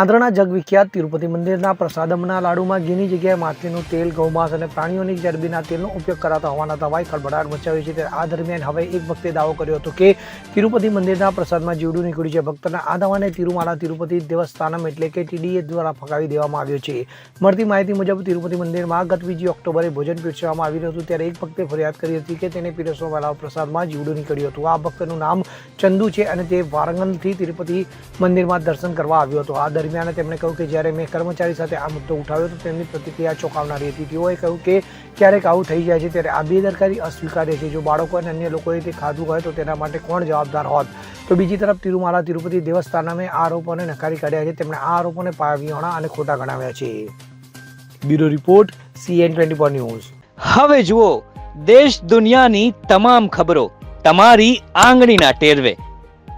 આંધ્રના જગવિખ્યાત તિરુપતિ મંદિરના પ્રસાદમના લાડુમાં ઘીની જગ્યાએ માછલીનું તેલ, ગૌમાંસ અને પ્રાણીઓની ચરબીના તેલનો ઉપયોગ કરાતા હોવાના દાવાએ ખળભળાટ મચાવી છે. ત્યારે આ દરમિયાન હવે એક ભક્તે દાવો કર્યો હતો કે તિરુપતિ મંદિરના પ્રસાદમાં જીવડું નીકળ્યું છે. ભક્તના આ દાવાને તિરુમાલા તિરુપતિ દેવસ્થાનમ એટલે કે ટીડીએ દ્વારા ફગાવી દેવામાં આવ્યો છે. મળતી માહિતી મુજબ તિરુપતિ મંદિરમાં ગત બીજી ઓક્ટોબરે ભોજન પીરસવામાં આવી રહ્યું હતું ત્યારે એક ભક્તે ફરિયાદ કરી હતી કે તેને પીરસવામાં આવેલા પ્રસાદમાં જીવડું નીકળ્યું હતું. આ ભક્તનું નામ ચંદુ છે અને તે વારંગલથી તિરુપતિ મંદિરમાં દર્શન કરવા આવ્યો હતો. આ દરમિયાન તેમણે કહ્યું કે જ્યારે મેં કર્મચારી સાથે આ મુદ્દો ઉઠાવ્યો તો તેમની પ્રતિક્રિયા ચોંકાવનારી હતી. તેઓએ કહ્યું કે ક્યારેક આવું થઈ જાય છે ત્યારે આ બેદરકારી અસ્વીકાર્ય છે. જો બાળકો અને અન્ય લોકોએ તે ખાધું હોય તો તેના માટે કોણ જવાબદાર હોત? તો બીજી તરફ તિરુમાલા તિરુપતિ દેવસ્થાનમે આરોપોને નકારી કાઢ્યા છે. તેમણે આ આરોપોને પાયાવિહોણા અને ખોટા ગણાવ્યા છે. Bureau report CN twenty four news. હવે જુઓ, દેશ દુનિયાની તમામ ખબરો તમારી આંગળીના ટેરવે.